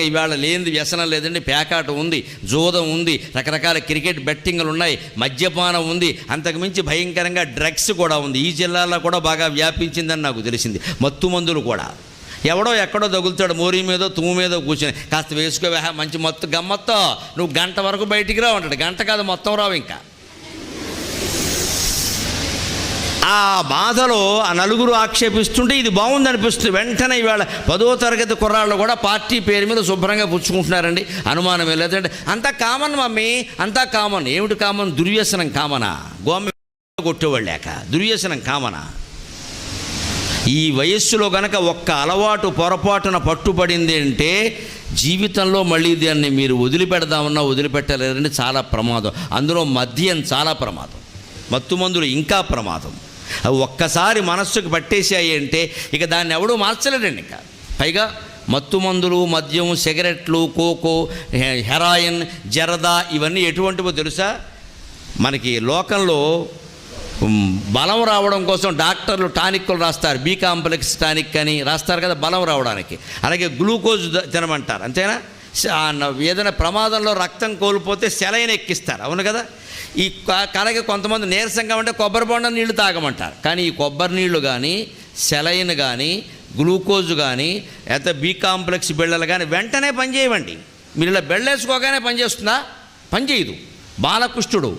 ఇవాళ లేనిది వ్యసనం లేదండి పేకాట ఉంది జోదం ఉంది రకరకాల క్రికెట్ బెట్టింగ్లు ఉన్నాయి మద్యపానం ఉంది అంతకుమించి భయంకరంగా డ్రగ్స్ కూడా ఉంది. ఈ జిల్లాలో కూడా బాగా వ్యాపించిందని నాకు తెలిసింది. మత్తు మందులు కూడా. ఎవడో ఎక్కడో తగులుతాడు మోరీ మీదో తుమ్ము మీదో కూర్చొని. కాస్త వేసుకోవే మంచి మత్తు గమ్మత్తో. నువ్వు గంట వరకు బయటికి రావు ఉంటాడు గంట కాదు మొత్తం రావు ఇంకా. ఆ బాధలో ఆ నలుగురు ఆక్షేపిస్తుంటే ఇది బాగుంది అనిపిస్తుంది వెంటనే ఇవాళ పదో తరగతి కుర్రాళ్ళు కూడా పార్టీ పేరు మీద శుభ్రంగా పుచ్చుకుంటున్నారండి. అనుమానం లేదంటే అంతా కామన్ మమ్మీ అంతా కామన్. ఏమిటి కామన్? దుర్వ్యసనం కామనా? గోమ కొట్టేవాళ్ళాక దుర్వ్యసనం కామనా? ఈ వయస్సులో గనక ఒక్క అలవాటు పొరపాటున పట్టుబడింది అంటే జీవితంలో మళ్ళీ దాన్ని మీరు వదిలిపెడదామన్నా వదిలిపెట్టలేరని చాలా ప్రమాదం. అందులో మద్యం చాలా ప్రమాదం. మత్తు మందులు ఇంకా ప్రమాదం. అవి ఒక్కసారి మనస్సుకు పట్టేసాయి అంటే ఇక దాన్ని ఎవడూ మార్చలేడండి ఇంకా. పైగా మత్తు మందులు మద్యం సిగరెట్లు కోకో హెరాయిన్ జరదా ఇవన్నీ ఎటువంటివో తెలుసా? మనకి లోకంలో బలం రావడం కోసం డాక్టర్లు టానిక్లు రాస్తారు. బీ కాంప్లెక్స్ టానిక్ అని రాస్తారు కదా బలం రావడానికి. అలాగే గ్లూకోజ్ తినమంటారు. అంతేనా? ఏదైనా ప్రమాదంలో రక్తం కోల్పోతే సెలైన్ ఎక్కిస్తారు. అవును కదా? ఈ క- అలాగే కొంతమంది నీరసంగా ఉంటే కొబ్బరి బొండ నీళ్ళు తాగమంటారు. కానీ ఈ కొబ్బరి నీళ్ళు కానీ సెలైన్ కానీ గ్లూకోజ్ కానీ లేకపోతే బీ కాంప్లెక్స్ బిళ్ళలు కానీ వెంటనే పనిచేయవండి మీరు ఇలా బెళ్ళేసుకోగానే పనిచేస్తుందా పనిచేయదు బాలకృష్ణుడు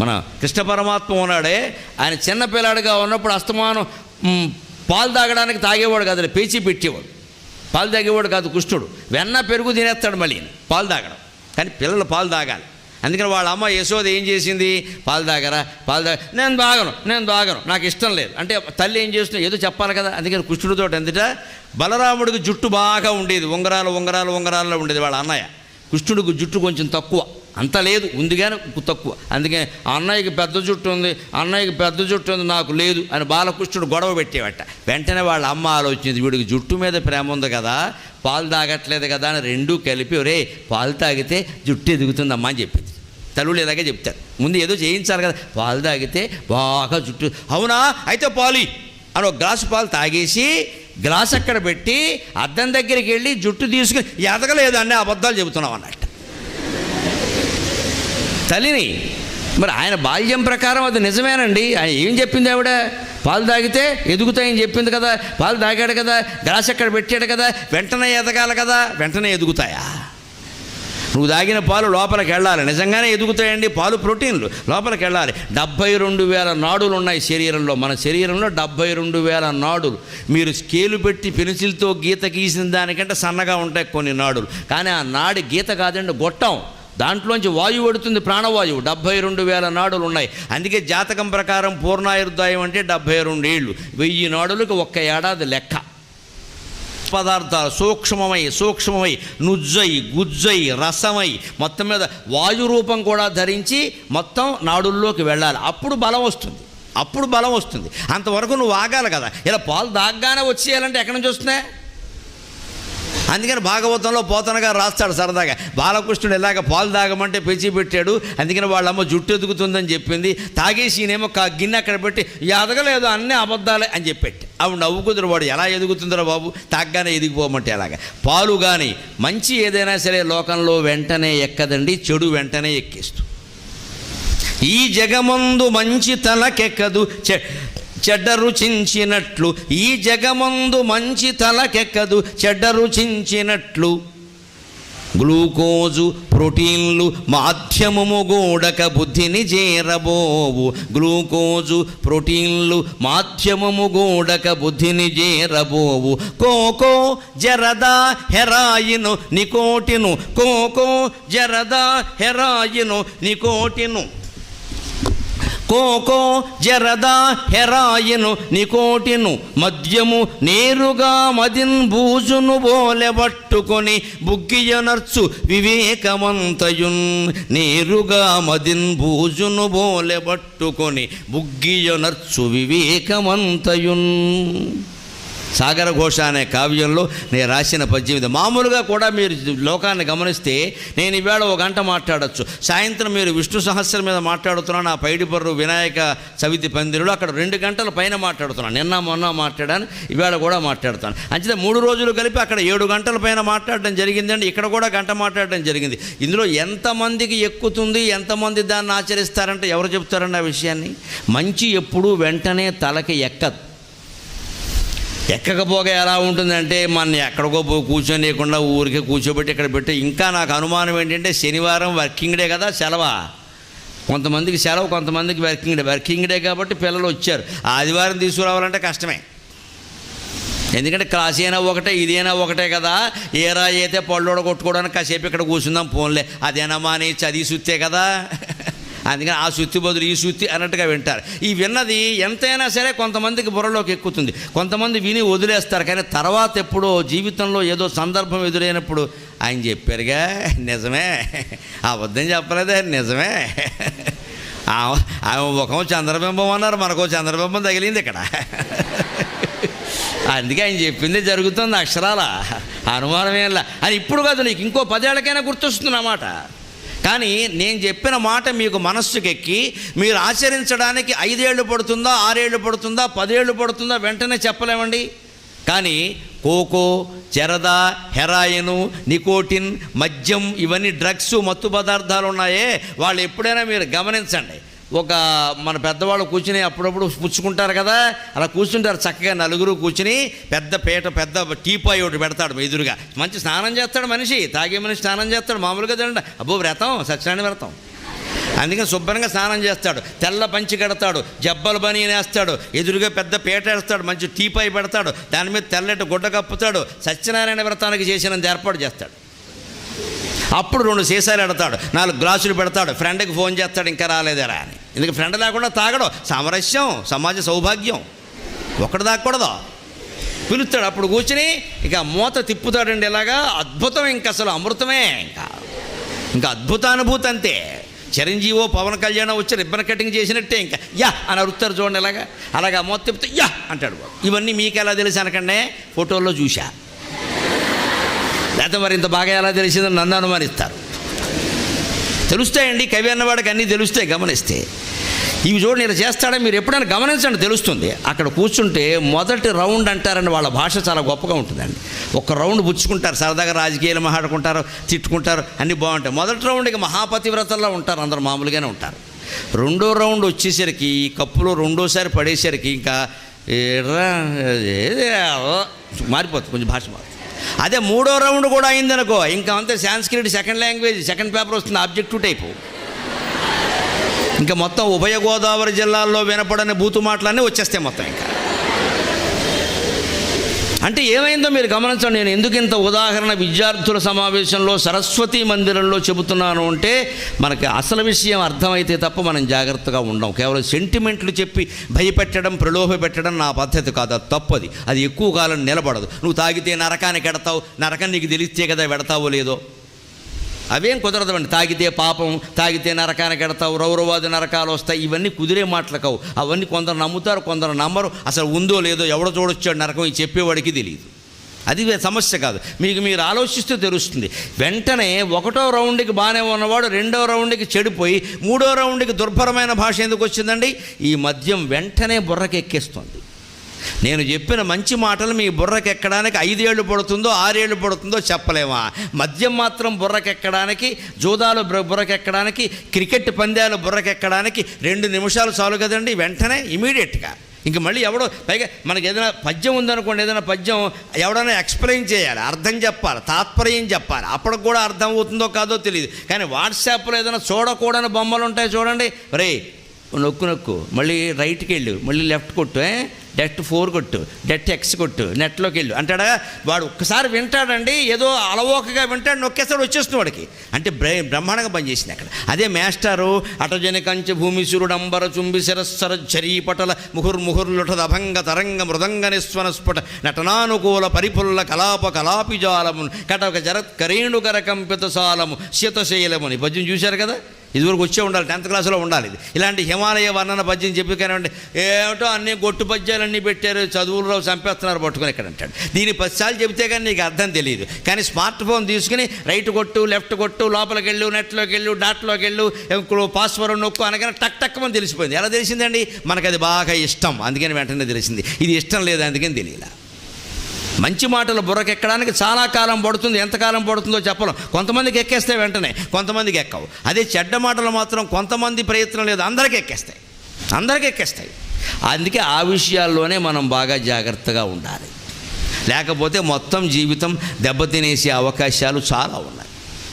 మన కృష్ణ పరమాత్మ ఉన్నాడే. ఆయన చిన్నపిల్లాడుగా ఉన్నప్పుడు అస్తమానం పాలు తాగడానికి తాగేవాడు కదా పేచీ పెట్టేవాడు. పాలు తాగేవాడు కాదు కృష్ణుడు వెన్న పెరుగు తినేస్తాడు మళ్ళీ. పాలు తాగడం. కానీ పిల్లలు పాలు తాగాలి. అందుకని వాళ్ళ అమ్మ యశోద ఏం చేసింది? పాలు తాగరా? పాలు తాగ నేను తాగను నేను తాగను. నాకు ఇష్టం లేదు. అంటే తల్లి ఏం చేస్తున్నా ఏదో చెప్పాలి కదా. అందుకని కృష్ణుడితో ఎందుట? బలరాముడికి జుట్టు బాగా ఉండేది. ఉంగరాలు ఉంగరాలు ఉంగరాల్లో ఉండేది వాళ్ళ అన్నయ్య. కృష్ణుడికి జుట్టు కొంచెం తక్కువ. అంత లేదు ఉంది కానీ తక్కువ. అందుకే అన్నయ్యకి పెద్ద జుట్టు ఉంది అన్నయ్యకి పెద్ద జుట్టు ఉంది నాకు లేదు అని బాలకృష్ణుడు గొడవ పెట్టేవట. వెంటనే వాళ్ళ అమ్మ ఆలోచించింది వీడికి జుట్టు మీద ప్రేమ ఉంది కదా పాలు తాగట్లేదు కదా అని రెండూ కలిపి రే పాలు తాగితే జుట్టు ఎదుగుతుందమ్మా అని చెప్పింది. తల్లులు ఇలాగే చెప్తారు. ముందు ఏదో చేయించాలి కదా పాలు తాగితే బాగా జుట్టు అవునా? అయితే పాలి అని ఒక గ్లాసు పాలు తాగేసి గ్లాస్ అక్కడ పెట్టి అద్దం దగ్గరికి వెళ్ళి జుట్టు తీసుకుని ఎదగలేదు అనే అబద్ధాలు చెబుతున్నాం అన్నట్టు. తల్లిని మరి ఆయన బాల్యం ప్రకారం అది నిజమేనండి. ఆయన ఏం చెప్పింది ఆవిడ? పాలు తాగితే ఎదుగుతాయని చెప్పింది కదా. పాలు తాగాడు కదా. గ్లాస్ ఎక్కడ పెట్టాడు కదా. వెంటనే ఎదగాలి కదా. వెంటనే ఎదుగుతాయా? నువ్వు తాగిన పాలు లోపలికి వెళ్ళాలి. నిజంగానే ఎదుగుతాయండి పాలు ప్రోటీన్లు. లోపలికి వెళ్ళాలి. డెబ్బై రెండు వేల నాడులు ఉన్నాయి శరీరంలో. మన శరీరంలో డెబ్బై రెండు వేల నాడులు. మీరు స్కేలు పెట్టి పెన్సిల్తో గీత గీసిన దానికంటే సన్నగా ఉంటాయి కొన్ని నాడులు. కానీ ఆ నాడి గీత కాదండి గొట్టం. దాంట్లోంచి వాయువు పడుతుంది ప్రాణవాయువు. డెబ్బై రెండు వేల నాడులు ఉన్నాయి అందుకే జాతకం ప్రకారం పూర్ణాయుర్దాయం అంటే డెబ్బై రెండు ఏళ్ళు. వెయ్యి నాడులకు ఒక్క ఏడాది లెక్క. పదార్థాలు సూక్ష్మమై సూక్ష్మమై నుజ్జై గుజ్జై రసమై మొత్తం మీద వాయు రూపం కూడా ధరించి మొత్తం నాడుల్లోకి వెళ్ళాలి. అప్పుడు బలం వస్తుంది. అప్పుడు బలం వస్తుంది. అంతవరకు నువ్వు ఆగాలి కదా. ఇలా పాలు దాగ్గానే వచ్చేయాలంటే ఎక్కడి నుంచి వస్తున్నాయి? అందుకని భాగవతంలో పోతనగా రాస్తాడు సరదాగా. బాలకృష్ణుడు ఇలాగ పాలు తాగమంటే పెంచి పెట్టాడు. అందుకని వాళ్ళమ్మ జుట్టు ఎదుగుతుందని చెప్పింది. తాగేసి ఈయనేమో కా గిన్నె అక్కడ పెట్టి ఎదగలేదు అన్నీ అబద్ధాలే అని చెప్పెట్టి. అవి నవ్వుకుదురు వాడు ఎలా ఎదుగుతుందిరా బాబు? తాగ్గానే ఎదిగిపోమంటే అలాగా పాలు కానీ మంచి ఏదైనా సరే లోకంలో వెంటనే ఎక్కదండి చెడు వెంటనే ఎక్కిస్తుంది ఈ జగమందు మంచి తలకెక్కదు. చె చెడ్డ రుచించినట్లు ఈ జగమందు మంచి తలకెక్కదు. చెడ్డ రుచించినట్లు గ్లూకోజు ప్రోటీన్లు మాధ్యమము గూడక బుద్ధిని చేరబోవు గ్లూకోజు ప్రోటీన్లు మాధ్యమము గూడక బుద్ధిని చేరబోవు కోకో జరదా హెరాయిను నికోటిను. కోకో జరదా హెరాయిను నికోటిను. కోకో జరదా హెరాయిను నికోటిను మద్యము నేరుగా మదిన్ బూజును బోలెబట్టుకొని బుగ్గియనర్చు వివేకమంతయున్. నేరుగా మదిన్ బూజును బోలెబట్టుకొని బుగ్గియనర్చు వివేకమంతయున్. సాగర ఘోష అనే కావ్యంలో నేను రాసిన పద్యం ఇది మామూలుగా కూడా మీరు లోకాన్ని గమనిస్తే నేను ఈవేళ ఒక గంట మాట్లాడొచ్చు. సాయంత్రం మీరు విష్ణు సహస్రం మీద మాట్లాడుతున్నాను ఆ పైడిపర్రు వినాయక చవితి పందిరులో అక్కడ రెండు గంటల పైన మాట్లాడుతున్నాను నిన్న మొన్న మాట్లాడాను ఈవేళ కూడా మాట్లాడుతాను. అంచేత మూడు రోజులు కలిపి అక్కడ ఏడు గంటల పైన మాట్లాడడం జరిగిందండి. ఇక్కడ కూడా గంట మాట్లాడడం జరిగింది. ఇందులో ఎంతమందికి ఎక్కుతుంది ఎంతమంది దాన్ని ఆచరిస్తారంటే ఎవరు చెప్తారండి ఆ విషయాన్ని? మంచి ఎప్పుడూ వెంటనే తలకి ఎక్కదు. ఎక్కకపోగా ఎలా ఉంటుందంటే మన ఎక్కడికో పో కూర్చోనియకుండా ఊరికే కూర్చోబెట్టి ఇక్కడ పెట్టి. ఇంకా నాకు అనుమానం ఏంటంటే శనివారం వర్కింగ్ డే కదా సెలవా? కొంతమందికి సెలవు కొంతమందికి వర్కింగ్ డే. వర్కింగ్ డే కాబట్టి పిల్లలు వచ్చారు. ఆదివారం తీసుకురావాలంటే కష్టమే. ఎందుకంటే క్లాస్ అయినా ఒకటే ఇదైనా ఒకటే కదా. ఏరా అయితే పళ్ళోడ కొట్టుకోవడానికి కాసేపు ఇక్కడ కూర్చుందాం ఫోన్లే. అదేనమ్మా అని చదివి సుత్తే కదా. అందుకని ఆ సుత్తి బదులు ఈ శుద్ధి అన్నట్టుగా వింటారు. ఈ విన్నది ఎంతైనా సరే కొంతమందికి బుర్రలోకి ఎక్కుతుంది. కొంతమంది విని వదిలేస్తారు. కానీ తర్వాత ఎప్పుడో జీవితంలో ఏదో సందర్భం ఎదురైనప్పుడు ఆయన చెప్పారుగా నిజమే. అబద్ధం చెప్పలేదే నిజమే. ఆమె ముఖం చంద్రబింబం అన్నారు మనకో చంద్రబింబం తగిలింది ఇక్కడ. అందుకే ఆయన చెప్పింది జరుగుతుంది అక్షరాల. అనుమానమేలా అని ఇప్పుడు కాదు నీకు ఇంకో పదేళ్ళకైనా గుర్తొస్తుంది అన్నమాట కానీ నేను చెప్పిన మాట మీకు మనస్సుకెక్కి మీరు ఆచరించడానికి ఐదేళ్ళు పడుతుందా ఆరేళ్ళు పడుతుందా పదేళ్ళు పడుతుందా వెంటనే చెప్పలేమండి. కానీ కోకో చెరద హెరాయిను నికోటిన్ మద్యం ఇవన్నీ డ్రగ్స్ మత్తు పదార్థాలు ఉన్నాయే వాళ్ళు ఎప్పుడైనా మీరు గమనించండి. ఒక మన పెద్దవాళ్ళు కూర్చుని అప్పుడప్పుడు పుచ్చుకుంటారు కదా అలా కూర్చుంటారు చక్కగా నలుగురు కూర్చుని పెద్ద పీట పెద్ద టీపాయ్ ఒకటి పెడతాడు ఎదురుగా. మంచి స్నానం చేస్తాడు మనిషి తాగే మనిషి స్నానం చేస్తాడు మామూలుగా తినండి. అబ్బో వ్రతం సత్యనారాయణ వ్రతం. అందుకని శుభ్రంగా స్నానం చేస్తాడు. తెల్ల పంచి కడతాడు జబ్బలు బని వేస్తాడు ఎదురుగా పెద్ద పీట వేస్తాడు మంచి టీపాయ్ పెడతాడు దాని మీద తెల్లటి గుడ్డ కప్పుతాడు సత్యనారాయణ వ్రతానికి చేసినంత ఏర్పాటు చేస్తాడు. అప్పుడు రెండు సీసాలు పెడతాడు నాలుగు గ్లాసులు పెడతాడు ఫ్రెండ్కి ఫోన్ చేస్తాడు ఇంకా రాలేదరా అని. ఎందుకు ఫ్రెండ్ లేకుండా తాగడం సామరస్యం సమాజ సౌభాగ్యం. ఒకటి తాగకూడదు. పిలుస్తాడు అప్పుడు కూర్చుని ఇక మూత తిప్పుతాడండి ఇలాగా అద్భుతం ఇంకా అసలు అమృతమే ఇంకా. ఇంకా అద్భుతానుభూతి అంతే. చిరంజీవో పవన్ కళ్యాణ్ వచ్చి రిబ్బన్ కటింగ్ చేసినట్టే ఇంకా. యా అని అరుస్తారు చూడండి ఇలాగా. అలాగా మూత తిప్పుతే యా అంటాడు ఇవన్నీ మీకు ఎలా తెలుసు అనకండి? ఫోటోల్లో చూశా. లేకపోతే మరి ఇంత బాగా ఎలా తెలిసిందని నన్ను అనుమానిస్తారు. తెలుస్తాయండి కవి అన్నవాడికి అన్నీ తెలుస్తాయి గమనిస్తే. ఇవి చూడండి ఇలా చేస్తాడని మీరు ఎప్పుడైనా గమనించండి తెలుస్తుంది. అక్కడ కూర్చుంటే మొదటి రౌండ్ అంటారని వాళ్ళ భాష చాలా గొప్పగా ఉంటుందండి. ఒక రౌండ్ పుచ్చుకుంటారు సరదాగా రాజకీయాలు మాట్లాడుకుంటారు తిట్టుకుంటారు అన్నీ బాగుంటాయి. మొదటి రౌండ్ ఇక మహాపతివ్రతల్లో ఉంటారు అందరు మామూలుగానే ఉంటారు. రెండో రౌండ్ వచ్చేసరికి ఈ కప్పులో రెండోసారి పడేసరికి ఇంకా మారిపోతుంది కొంచెం భాష మారుతుంది. అదే మూడో రౌండ్ కూడా అయిందనుకో ఇంకా అంతే Sanskrit second language second paper వస్తుంది ఆబ్జెక్టివ్ టైపు ఇంకా మొత్తం ఉభయ గోదావరి జిల్లాల్లో వినపడని బూతు మాటలన్నీ వచ్చేస్తాయి మొత్తం ఇంకా. అంటే ఏమైందో మీరు గమనించండి. నేను ఎందుకు ఇంత ఉదాహరణ విద్యార్థుల సమావేశంలో సరస్వతి మందిరంలో చెబుతున్నాను అంటే మనకి అసలు విషయం అర్థమైతే తప్ప మనం జాగ్రత్తగా ఉండం. కేవలం సెంటిమెంట్లు చెప్పి భయపెట్టడం ప్రలోభ పెట్టడం నా పద్ధతి కాదు. అది తప్పది. అది ఎక్కువ కాలం నిలబడదు. నువ్వు తాగితే నరకానికి ఎడతావు నరకం నీకు తెలిస్తే కదా పెడతావో లేదో? అవేం కుదరదండి తాగితే పాపం తాగితే నరకానికి ఎడతావు రౌరవాది నరకాలు వస్తాయి. ఇవన్నీ కుదిరే మాటలు కావు అవన్నీ కొందరు నమ్ముతారు కొందరు నమ్మరు. అసలు ఉందో లేదో ఎవడో చూడొచ్చాడు నరకం చెప్పేవాడికి తెలియదు అది సమస్య కాదు. మీకు మీరు ఆలోచిస్తే తెలుస్తుంది. వెంటనే ఒకటో రౌండ్కి బాగానే ఉన్నవాడు రెండో రౌండ్కి చెడిపోయి మూడో రౌండ్కి దుర్భరమైన భాష ఎందుకు వచ్చిందండి? ఈ మద్యం వెంటనే బుర్రకెక్కేస్తుంది. నేను చెప్పిన మంచి మాటలు మీ బుర్రకెక్కడానికి ఐదేళ్ళు పడుతుందో ఆరేళ్ళు పడుతుందో చెప్పలేమా? మద్యం మాత్రం బుర్రకెక్కడానికి జూదాలు బుర్ర- బుర్రకెక్కడానికి క్రికెట్ పందాలు బుర్రకెక్కడానికి రెండు నిమిషాలు చాలు కదండి. వెంటనే ఇమీడియట్గా. ఇంక మళ్ళీ ఎవడో పైగా మనకి ఏదైనా పద్యం ఉందనుకోండి ఏదైనా పద్యం ఎవడైనా ఎక్స్ప్లెయిన్ చేయాలి అర్థం చెప్పాలి తాత్పర్యం చెప్పాలి. అప్పటికి కూడా అర్థం అవుతుందో కాదో తెలియదు కానీ వాట్సాప్లో ఏదైనా చూడకూడని బొమ్మలు ఉంటాయి చూడండి. రే నొక్కు నొక్కు. మళ్ళీ రైట్కి వెళ్ళు మళ్ళీ లెఫ్ట్ కొట్టు ఏ? డెట్ ఫోర్ కొట్టు డెట్ ఎక్స్ కొట్టు నెట్లోకి వెళ్ళు. అంటాడా? వాడు ఒక్కసారి వింటాడండి ఏదో అలవోకగా వింటాడు నొక్కేసాడు వచ్చేస్తుంది వాడికి. అంటే బ్రె బ్రహ్మాండంగా పనిచేసింది అక్కడ. అదే మేస్టారు అటజని కంచె భూమిసురుడు అంబర చుంబి శిరస్సర చరీపటల ముహుర్ ముహుర్లుట అభంగ తరంగ మృదంగ నిస్వనస్ఫుట నటనానుకూల పరిపుల్ల కలాప కలాపిజాలము కటక జరత్ కరేణుకర కంపిత సాలము శతశైలముని పద్యం చూశారు కదా? ఇదివరకు వచ్చే ఉండాలి టెన్త్ క్లాస్లో ఉండాలి ఇది. ఇలాంటి హిమాలయ వర్ణన పద్యం చెప్పి కానివ్వండి ఏమిటో అన్ని గొట్టు పద్యాలన్నీ పెట్టారు చదువులు చంపేస్తున్నారు పట్టుకుని ఇక్కడ అంటాడు. దీని పదిసార్లు చెబితే కానీ నీకు అర్థం తెలియదు. కానీ స్మార్ట్ ఫోన్ తీసుకుని రైట్ కొట్టు లెఫ్ట్ కొట్టు లోపలికి వెళ్ళు నెట్లోకి వెళ్ళు డాట్లోకి వెళ్ళు ఇంకో పాస్వర్డ్ నొక్కు అనగానే టక్ టక్ అని తెలిసిపోయింది. ఎలా తెలిసిందండి? మనకు అది బాగా ఇష్టం. అందుకని వెంటనే తెలిసింది. ఇది ఇష్టం లేదు? అందుకని తెలియలా. మంచి మాటలు బుర్రకెక్కడానికి చాలా కాలం పడుతుంది. ఎంతకాలం పడుతుందో చెప్పలేం. కొంతమందికి ఎక్కేస్తే వెంటనే కొంతమందికి ఎక్కవు. అదే చెడ్డ మాటలు మాత్రం కొంతమంది ప్రయత్నం లేదు అందరికీ ఎక్కేస్తాయి. అందరికీ ఎక్కేస్తాయి. అందుకే ఆ విషయాల్లోనే మనం బాగా జాగ్రత్తగా ఉండాలి. లేకపోతే మొత్తం జీవితం దెబ్బతినేసే అవకాశాలు చాలా ఉన్నాయి.